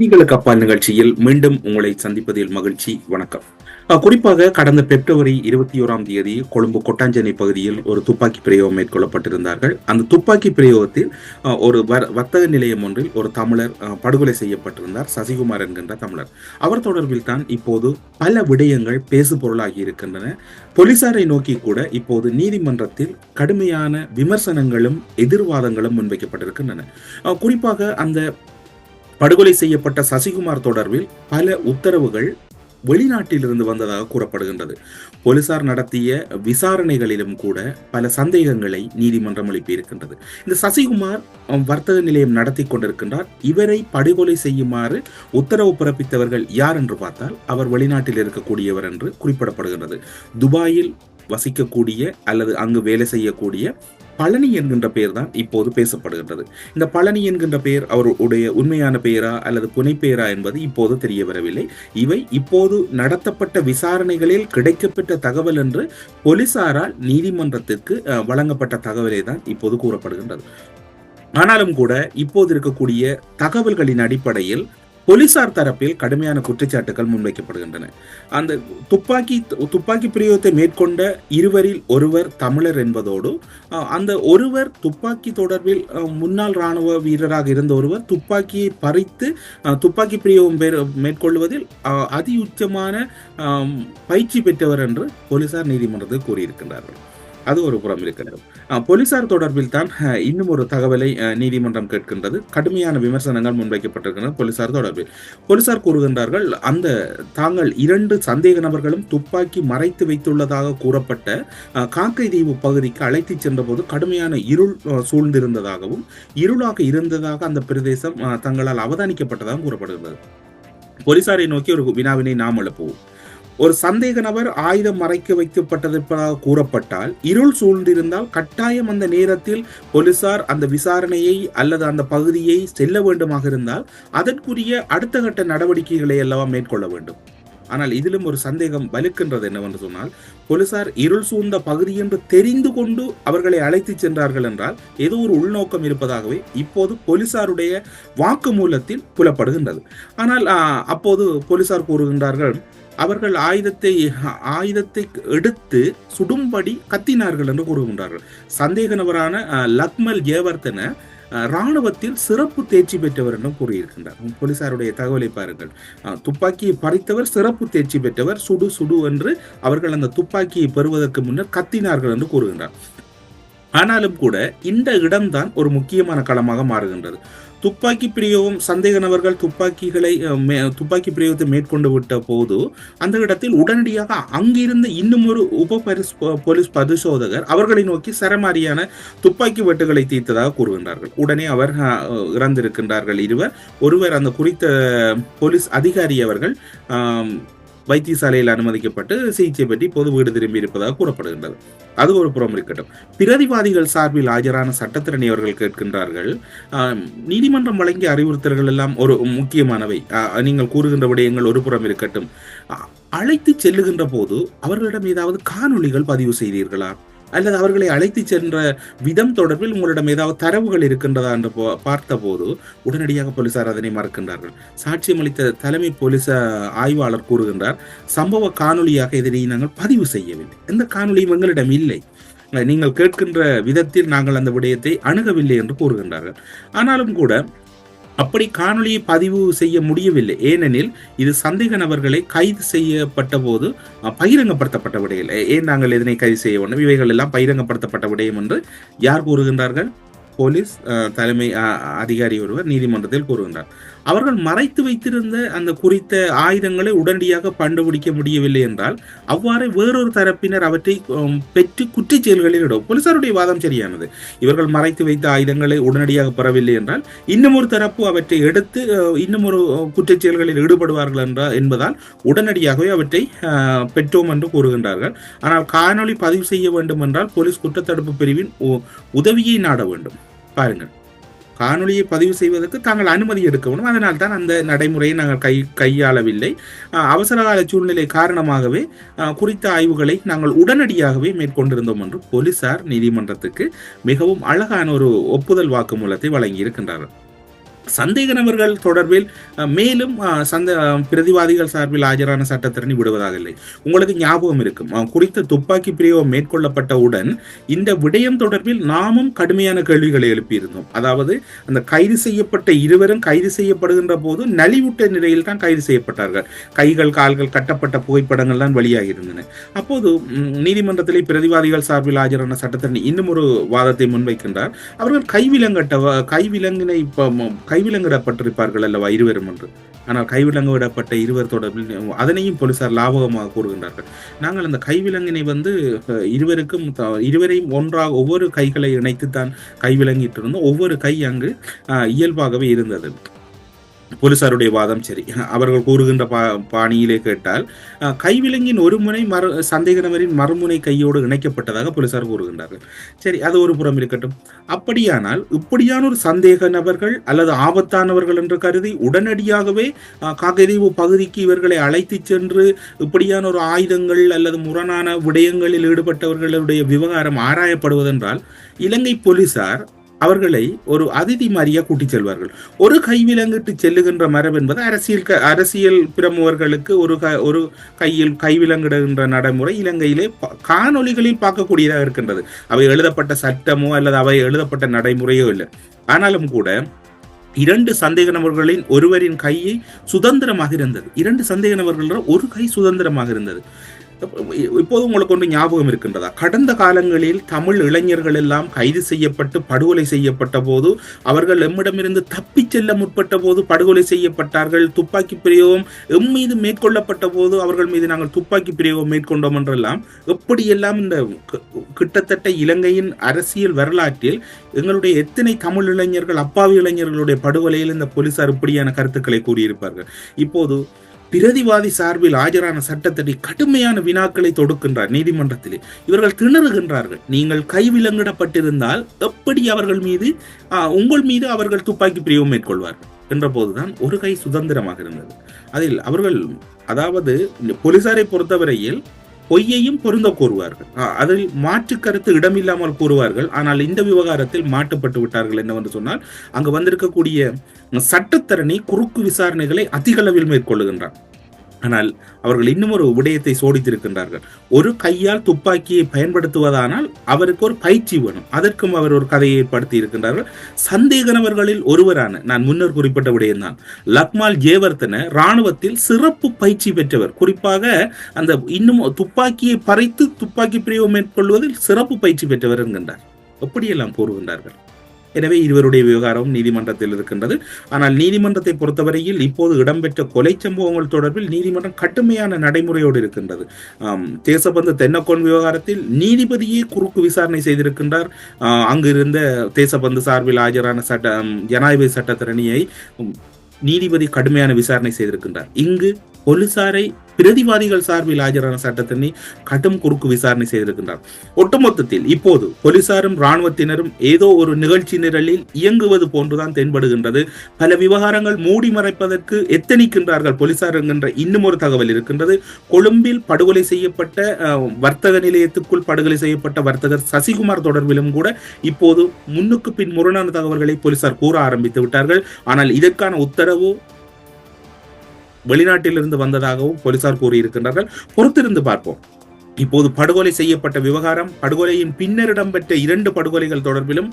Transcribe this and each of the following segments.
செய்திகளுக்கு அப்பால் நிகழ்ச்சியில் மீண்டும் உங்களை சந்திப்பதில் மகிழ்ச்சி. வணக்கம். குறிப்பாக கடந்த பிப்ரவரி இருபத்தி ஓராம் தேதி கொழும்பு கொட்டாஞ்சேனை பகுதியில் ஒரு துப்பாக்கி பிரயோகம் மேற்கொள்ளப்பட்டிருந்தார்கள். அந்த துப்பாக்கி பிரயோகத்தில் ஒரு வர்த்தக நிலையம் ஒன்றில் ஒரு தமிழர் படுகொலை செய்யப்பட்டிருந்தார் சசிகுமார் என்கின்ற தமிழர். அவர் தொடர்பில் தான் இப்போது பல விடயங்கள் பேசு பொருளாகி இருக்கின்றன. போலீசாரை நோக்கி கூட இப்போது நீதிமன்றத்தில் கடுமையான விமர்சனங்களும் எதிர்வாதங்களும் முன்வைக்கப்பட்டிருக்கின்றன. குறிப்பாக அந்த படுகொலை செய்யப்பட்ட சசிகுமார் தொடர்பில் பல உத்தரவுகள் வெளிநாட்டிலிருந்து வந்ததாக கூறப்படுகின்றது. போலீசார் நடத்திய விசாரணைகளிலும் கூட பல சந்தேகங்களை நீதிமன்றம் எழுப்பியிருக்கின்றது. இந்த சசிகுமார் வர்த்தக நிலையம் நடத்தி கொண்டிருக்கின்றார். இவரை படுகொலை செய்யுமாறு உத்தரவு பிறப்பித்தவர்கள் யார் என்று பார்த்தால் அவர் வெளிநாட்டில் இருக்கக்கூடியவர் என்று குறிப்பிடப்படுகின்றது. துபாயில் வசிக்கக்கூடிய அல்லது அங்கு வேலை செய்யக்கூடிய பழனி என்கின்ற பெயர் தான் இப்போது பேசப்படுகின்றது. இந்த பழனி என்கின்ற பெயர் அவருடைய உண்மையான பெயரா அல்லது புனைப்பெயரா என்பது இப்போது தெரிய வரவில்லை. இவை இப்போது நடத்தப்பட்ட விசாரணைகளில் கிடைக்கப்பட்ட தகவல் என்று போலீசாரால் நீதிமன்றத்திற்கு வழங்கப்பட்ட தகவலே தான் இப்போது கூறப்படுகின்றது. ஆனாலும் கூட இப்போது இருக்கக்கூடிய தகவல்களின் அடிப்படையில் போலீசார் தரப்பில் கடுமையான குற்றச்சாட்டுகள் முன்வைக்கப்படுகின்றன. அந்த துப்பாக்கி துப்பாக்கி பிரயோகத்தை மேற்கொண்ட இருவரில் ஒருவர் தமிழர் என்பதோடு அந்த ஒருவர் துப்பாக்கி தொடர்பில் முன்னாள் ராணுவ வீரராக இருந்த ஒருவர் துப்பாக்கியை பறித்து துப்பாக்கி பிரயோகம் மேற்கொள்வதில் அதி உச்சமான பயிற்சி பெற்றவர் என்று போலீசார் நீதிமன்றத்தில் கூறியிருக்கின்றார்கள். அது ஒரு புறம் இருக்கிறது போலீசார் தொடர்பில் தான் இன்னும் ஒரு தகவலை நீதிமன்றம் கேட்கின்றது. கடுமையான விமர்சனங்கள் முன்வைக்கப்பட்டிருக்கின்றன போலீசார் தொடர்பில். போலீசார் கூறுகின்றார்கள் அந்த தாங்கள் இரண்டு சந்தேக நபர்களும் துப்பாக்கி மறைத்து வைத்துள்ளதாக கூறப்பட்ட காக்கை தீவு பகுதிக்கு அழைத்துச் சென்றபோது கடுமையான இருள் சூழ்ந்திருந்ததாகவும் இருளாக இருந்ததாக அந்த பிரதேசம் தங்களால் அவதானிக்கப்பட்டதாகவும் கூறப்படுகிறது போலீசாரை நோக்கி ஒரு வினாவினை நாம் எழுப்புவோம். ஒரு சந்தேக நபர் ஆயுதம் மறைக்க வைக்கப்பட்டதாக கூறப்பட்டால் இருள் சூழ்ந்திருந்தால் கட்டாயம் அந்த நேரத்தில் போலீசார் அந்த விசாரணையை அல்லது அந்த பகுதியை செல்ல வேண்டுமாக இருந்தால் அதற்குரிய அடுத்த கட்ட நடவடிக்கைகளை எல்லாம் மேற்கொள்ள வேண்டும். ஆனால் இதிலும் ஒரு சந்தேகம் வலுக்கின்றது என்னவென்று சொன்னால் போலீசார் இருள் சூழ்ந்த பகுதி என்று தெரிந்து கொண்டு அவர்களை அழைத்துச் சென்றார்கள் என்றால் ஏதோ ஒரு உள்நோக்கம் இருப்பதாகவே இப்போது போலீசாருடைய வாக்குமூலத்தில் புலப்படுகின்றது. ஆனால் அப்போது போலீசார் கூறுகின்றார்கள் அவர்கள் ஆயுதத்தை ஆயுதத்தை எடுத்து சுடும்படி கத்தினார்கள் என்று கூறுகின்றார்கள். சந்தேக நபரான லக்மல் ஜேவர்தன இராணுவத்தில் சிறப்பு தேர்ச்சி பெற்றவர் என்றும் கூறியிருக்கின்றார். போலீசாருடைய தகவலை பாருங்கள். துப்பாக்கியை பறித்தவர் சிறப்பு தேர்ச்சி பெற்றவர் சுடு சுடு என்று அவர்கள் அந்த துப்பாக்கியை பெறுவதற்கு முன்னர் கத்தினார்கள் என்று கூறுகின்றார். ஆனாலும் கூட இந்த இடம்தான் ஒரு முக்கியமான களமாக மாறுகின்றது. துப்பாக்கி பிரியவும் சந்தேக நபர்கள் துப்பாக்கிகளை மே- துப்பாக்கி பிரியவத்தை மேற்கொண்டு விட்ட போது அந்த இடத்தில் உடனடியாக அங்கிருந்த இன்னும் ஒரு உப பரிஸ் போலீஸ் பரிசோதகர் அவர்களை நோக்கி சரமாரியான துப்பாக்கி வெட்டுகளை தீர்த்ததாக கூறுகின்றார்கள். உடனே அவர் இறந்திருக்கின்றார்கள் இருவர். ஒருவர் அந்த குறித்த போலீஸ் அதிகாரி அவர்கள் வைத்தியசாலையில் அனுமதிக்கப்பட்டு சிகிச்சை பற்றி பொது வீடு திரும்பி இருப்பதாக கூறப்படுகின்றது. அது ஒரு புறம் இருக்கட்டும். பிரதிவாதிகள் சார்பில் ஆஜரான சட்டத்திரணி அவர்கள் கேட்கின்றார்கள் நீதிமன்றம் வழங்கிய அறிவுறுத்தல்கள் எல்லாம் ஒரு முக்கியமானவை. நீங்கள் கூறுகின்ற விடயங்கள் ஒரு புறம் இருக்கட்டும். அழைத்து செல்லுகின்ற போது அவர்களிடம் ஏதாவது காணொளிகள் பதிவு செய்தீர்களா? அல்லது அவர்களை அழைத்து சென்ற விதம் தொடர்பில் உங்களிடம் ஏதாவது தரவுகள் இருக்கின்றதா என்று போ- பார்த்தபோது உடனடியாக போலீசார் அதனை மறுக்கின்றார்கள். சாட்சியம் அளித்த தலைமை போலீஸ் ஆய்வாளர் கூறுகின்றார் சம்பவ காணொலியாக இதனை நாங்கள் பதிவு செய்யவில்லை. எந்த காணொலியும் எங்களிடம் இல்லை. நீங்கள் கேட்கின்ற விதத்தில் நாங்கள் அந்த விடயத்தை அணுகவில்லை என்று கூறுகின்றார்கள். ஆனாலும் கூட அப்படி காணொளியை பதிவு செய்ய முடியவில்லை. ஏனெனில் இது சந்தேக நபர்களை கைது செய்யப்பட்ட போது பகிரங்கப்படுத்தப்பட்ட விடையில் ஏன் நாங்கள் இதனை கைது செய்ய வேண்டும்? இவைகள் எல்லாம் பகிரங்கப்படுத்தப்பட்ட விடயம் என்று யார் கூறுகின்றார்கள்? போலீஸ் தலைமை அதிகாரி ஒருவர் நீதிமன்றத்தில் கூறுகின்றார். அவர்கள் மறைத்து வைத்திருந்த அந்த குறித்த ஆயுதங்களை உடனடியாக கண்டுபிடிக்க முடியவில்லை என்றால் அவ்வாறு வேறொரு தரப்பினர் அவற்றை பெற்று குற்றச் செயல்களில் இடும். போலீசாருடைய வாதம் சரியானது. இவர்கள் மறைத்து வைத்த ஆயுதங்களை உடனடியாக பெறவில்லை என்றால் இன்னும் ஒரு தரப்பு அவற்றை எடுத்து இன்னும் ஒரு குற்றச் செயல்களில் ஈடுபடுவார்கள் என்றால் என்பதால் உடனடியாகவே அவற்றை பெற்றோம் என்று கூறுகின்றார்கள். ஆனால் காணொளி பதிவு செய்ய வேண்டும் என்றால் போலீஸ் குற்றத்தடுப்பு பிரிவின் உ- உதவியை நாட வேண்டும். பாருங்கள். காணொலியை பதிவு செய்வதற்கு தாங்கள் அனுமதி எடுக்க வேண்டும் அதனால் தான் அந்த நடைமுறையை நாங்கள் கை கையாளவில்லை. அவசரகால சூழ்நிலை காரணமாகவே குறித்த ஆய்வுகளை நாங்கள் உடனடியாகவே மேற்கொண்டிருந்தோம் என்று போலீசார் நீதிமன்றத்துக்கு மிகவும் அழகான ஒரு ஒப்புதல் வாக்குமூலத்தை வழங்கி இருக்கின்றார்கள் சந்தேக நபர்கள் தொடர்பில் மேலும் சந்த பிரதிவாதிகள் சார்பில் ஆஜரான சட்டத்திறனி விடுவதாக இல்லை உங்களுக்கு ஞாபகம் இருக்கும். குறித்த துப்பாக்கி பிரயோகம் மேற்கொள்ளப்பட்டவுடன் இந்த விடயம் தொடர்பில் நாமும் கடுமையான கேள்விகளை எழுப்பியிருந்தோம். அதாவது அந்த கைது செய்யப்பட்ட இருவரும் கைது செய்யப்படுகின்ற போது நலிவுட்ட நிலையில் தான் கைது செய்யப்பட்டார்கள். கைகள் கால்கள் கட்டப்பட்ட புகைப்படங்கள் தான் வெளியாகி இருந்தன அப்போது நீதிமன்றத்திலே பிரதிவாதிகள் சார்பில் ஆஜரான சட்டத்திறனி இன்னும் ஒரு வாதத்தை முன்வைக்கின்றார். அவர்கள் கைவிலங்கட்ட கைவிலங்கினை கை கைவிலங்கிடப்பட்டிருப்பார்கள் அல்லவா இருவரும் என்று. ஆனால் கைவிலங்கு விடப்பட்ட இருவர் தொடர்பில் அதனையும் போலீசார் லாபகமாக கூறுகின்றார்கள். நாங்கள் அந்த கைவிலங்கினை வந்து இருவருக்கும் இருவரையும் ஒன்றாக ஒவ்வொரு கைகளை இணைத்து தான் கைவிலங்கிட்டு இருந்தோம் ஒவ்வொரு கை அங்கு இயல்பாகவே இருந்தது. போலீசாருடைய வாதம் சரி. அவர்கள் கூறுகின்ற பா பாணியிலே கேட்டால் கைவிலங்கின் ஒரு முனை மறு சந்தேக நபரின் மறுமுனை கையோடு இணைக்கப்பட்டதாக போலீசார் கூறுகின்றார்கள். சரி அது ஒரு புறம் இருக்கட்டும். அப்படியானால் இப்படியான ஒரு சந்தேக நபர்கள் அல்லது ஆபத்தானவர்கள் என்று கருதி உடனடியாகவே அஹ், காக்கதீவு பகுதிக்கு இவர்களை அழைத்து சென்று இப்படியான ஒரு ஆயுதங்கள் அல்லது முரணான விடயங்களில் ஈடுபட்டவர்களுடைய விவகாரம் ஆராயப்படுவதென்றால் இலங்கை போலீசார் அவர்களை ஒரு அதிதி மாதிரியா கூட்டிச் செல்வார்கள். ஒரு கைவிலங்கிட்டு செல்லுகின்ற மரபு என்பது அரசியல் அரசியல் பிரமுகர்களுக்கு ஒரு க ஒரு கையில் கைவிலங்கிடுகின்ற நடைமுறை இலங்கையிலே காணொலிகளில் காணொளிகளில் பார்க்கக்கூடியதாக இருக்கின்றது. அவை எழுதப்பட்ட சட்டமோ அல்லது அவை எழுதப்பட்ட நடைமுறையோ இல்லை. ஆனாலும் கூட இரண்டு சந்தேக நபர்களின் ஒருவரின் கையை சுதந்திரமாக இருந்தது. இரண்டு சந்தேக நபர்கள் ஒரு கை சுதந்திரமாக இருந்தது. இப்போது உங்களுக்கு ஒன்று ஞாபகம் இருக்கின்றதா? கடந்த காலங்களில் தமிழ் இளைஞர்கள் எல்லாம் கைது செய்யப்பட்டு படுகொலை செய்யப்பட்ட போது அவர்கள் எம்மிடமிருந்து தப்பிச் செல்ல முற்பட்ட போது படுகொலை செய்யப்பட்டார்கள். துப்பாக்கி பிரயோகம் எம் மீது மேற்கொள்ளப்பட்ட போது அவர்கள் மீது நாங்கள் துப்பாக்கி பிரயோகம் மேற்கொண்டோம் என்றெல்லாம் எப்படியெல்லாம் இந்த கிட்டத்தட்ட இலங்கையின் அரசியல் வரலாற்றில் எங்களுடைய எத்தனை தமிழ் இளைஞர்கள் அப்பாவி இளைஞர்களுடைய படுகொலையில் இந்த போலீசார் இப்படியான கருத்துக்களை கூறியிருப்பார்கள்? இப்போது பிரதிவாதி சார்பில் ஆஜரான சட்டத்தடி கடுமையான வினாக்களை தொடுக்கின்றார் நீதிமன்றத்திலே. இவர்கள் திணறுகின்றார்கள். நீங்கள் கைவிலங்கிடப்பட்டிருந்தால் எப்படி அவர்கள் மீது உங்கள் மீது அவர்கள் துப்பாக்கி பிரிவு மேற்கொள்வார்கள் என்ற போதுதான் ஒரு கை சுதந்திரமாக இருந்தது. அதில் அவர்கள் அதாவது இந்த போலீசாரை பொறுத்தவரையில் பொய்யையும் பொருந்த கூறுவார்கள். அதில் மாற்று கருத்து இடமில்லாமல் கூறுவார்கள். ஆனால் இந்த விவகாரத்தில் மாட்டுப்பட்டு விட்டார்கள் என்னவென்று சொன்னால் அங்கு வந்திருக்கக்கூடிய சட்டத்தரணி குறுக்கு விசாரணைகளை அதிகளவில் மேற்கொள்ளுகின்றான். ஆனால் அவர்கள் இன்னும் ஒரு விடயத்தை சோடித்திருக்கின்றார்கள் ஒரு கையால் துப்பாக்கியை பயன்படுத்துவதானால் அவருக்கு ஒரு பயிற்சி வேணும். அதற்கும் அவர் ஒரு கதையை ஏற்படுத்தி இருக்கின்றார்கள். சந்தேக நபர்களில் ஒருவரான நான் முன்னர் குறிப்பிட்ட விடயம்தான் லக்மால் ஜேவர்தன ராணுவத்தில் சிறப்பு பயிற்சி பெற்றவர். குறிப்பாக அந்த இன்னும் துப்பாக்கியை பறித்து துப்பாக்கி பிரிவு மேற்கொள்வதில் சிறப்பு பயிற்சி பெற்றவர் என்கின்றார். எப்படியெல்லாம் கூறுகின்றார்கள்? எனவே இருவருடைய விவகாரம் நீதிமன்றத்தில் இருக்கின்றது. ஆனால் நீதிமன்றத்தை பொறுத்தவரையில் இப்போது இடம்பெற்ற கொலை சம்பவங்கள் தொடர்பில் நீதிமன்றம் கடுமையான நடைமுறையோடு இருக்கின்றது. தேசபந்து தென்னக்கோன் விவகாரத்தில் நீதிபதியே குறுக்கு விசாரணை செய்திருக்கின்றார். அங்கிருந்த தேசபந்து சார்பில் ஆஜரான சட்ட ஜனாதிபதி சட்டத்தரணியை நீதிபதி கடுமையான விசாரணை செய்திருக்கின்றார். இங்கு போலீசாரை பிரதிவாதிகள் சார்பில் ஆஜரான சட்டத்தினை கடும் குறுக்கு விசாரணை செய்திருக்கின்றார். ஒட்டுமொத்தத்தில் இப்போது போலீசாரும் ராணுவத்தினரும் ஏதோ ஒரு நிகழ்ச்சி நிரலில் இயங்குவது போன்றுதான் தென்படுகின்றது. பல விவகாரங்கள் மூடி மறைப்பதற்கு எத்தனிக்கின்றார்கள் போலீசார் என்கின்ற இன்னும் ஒரு தகவல் இருக்கின்றது. கொழும்பில் படுகொலை செய்யப்பட்ட வர்த்தக நிலையத்துக்குள் படுகொலை செய்யப்பட்ட வர்த்தகர் சசிகுமார் தொடர்பிலும் கூட இப்போது முன்னுக்கு பின் முரணான தகவல்களை போலீசார் கூற ஆரம்பித்து விட்டார்கள். ஆனால் இதற்கான உத்தரவு வெளிநாட்டிலிருந்து வந்ததாகவும் போலீசார் கூறியிருக்கின்றார்கள். பொறுத்திருந்து பார்ப்போம். இப்போது படுகொலை செய்யப்பட்ட விவகாரம் படுகொலையின் பின்னர் இடம்பெற்ற இரண்டு படுகொலைகள் தொடர்பிலும்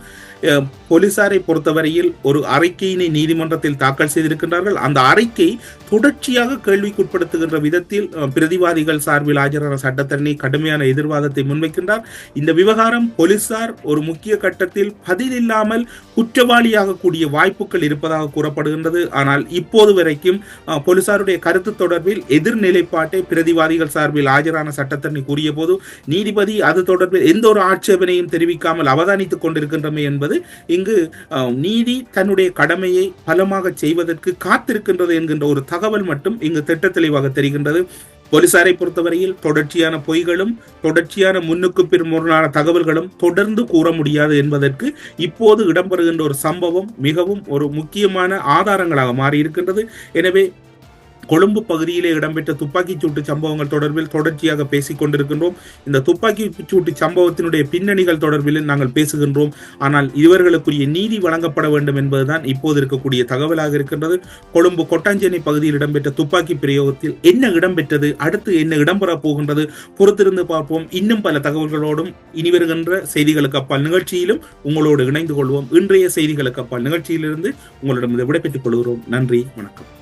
போலீசாரை பொறுத்தவரையில் ஒரு அறிக்கையினை நீதிமன்றத்தில் தாக்கல் செய்திருக்கின்றார்கள். அந்த அறிக்கை தொடர்ச்சியாக கேள்விக்குட்படுத்துகின்ற விதத்தில் பிரதிவாதிகள் சார்பில் ஆஜரான சட்டத்தரணி கடுமையான எதிர்வாதத்தை முன்வைக்கின்றார். இந்த விவகாரம் போலீசார் ஒரு முக்கிய கட்டத்தில் பதில் இல்லாமல் குற்றவாளியாக கூடிய வாய்ப்புகள் இருப்பதாக கூறப்படுகின்றது. ஆனால் இப்போது வரைக்கும் போலீசாருடைய கருத்து தொடர்பில் எதிர்நிலைப்பாட்டை பிரதிவாதிகள் சார்பில் ஆஜரான சட்டத்தரணி கூறிய போது நீதிபதி அது தொடர்பில் எந்த ஒரு ஆட்சேபனையும் தெரிவிக்காமல் அவதானித்துக் கொண்டிருக்கின்றமை என்பது இங்கு நீதி தன்னுடைய கடமையை பலமாக செய்வதற்கு காத்திருக்கின்றது என்கின்ற ஒரு தகவல் மட்டும் இங்கு திட்ட தெளிவாக தெரிகின்றது. போலீசாரை பொறுத்தவரையில் தொடர்ச்சியான பொய்களும் தொடர்ச்சியான முன்னுக்கு பின்முரணான தகவல்களும் தொடர்ந்து கூற முடியாது என்பதற்கு இப்போது இடம்பெறுகின்ற ஒரு சம்பவம் மிகவும் ஒரு முக்கியமான ஆதாரங்களாக மாறி இருக்கின்றது எனவே கொழும்பு பகுதியிலே இடம்பெற்ற துப்பாக்கிச் சூட்டு சம்பவங்கள் தொடர்பில் தொடர்ச்சியாக பேசிக் கொண்டிருக்கின்றோம். இந்த துப்பாக்கிச் சூட்டு சம்பவத்தினுடைய பின்னணிகள் தொடர்பில் நாங்கள் பேசுகின்றோம். ஆனால் இவர்களுக்குரிய நீதி வழங்கப்பட வேண்டும் என்பதுதான் இப்போது இருக்கக்கூடிய தகவலாக இருக்கின்றது. கொழும்பு கொட்டாஞ்சேனை பகுதியில் இடம்பெற்ற துப்பாக்கி பிரயோகத்தில் என்ன இடம்பெற்றது? அடுத்து என்ன இடம்பெறப் போகின்றது? பொறுத்திருந்து பார்ப்போம். இன்னும் பல தகவல்களோடும் இனி வருகின்ற செய்திகளுக்கு அப்பால் நிகழ்ச்சியிலும் உங்களோடு இணைந்து கொள்வோம். இன்றைய செய்திகளுக்கு அப்பால் நிகழ்ச்சியிலிருந்து உங்களிடம் விடைபெற்றுக் கொள்கிறோம். நன்றி வணக்கம்.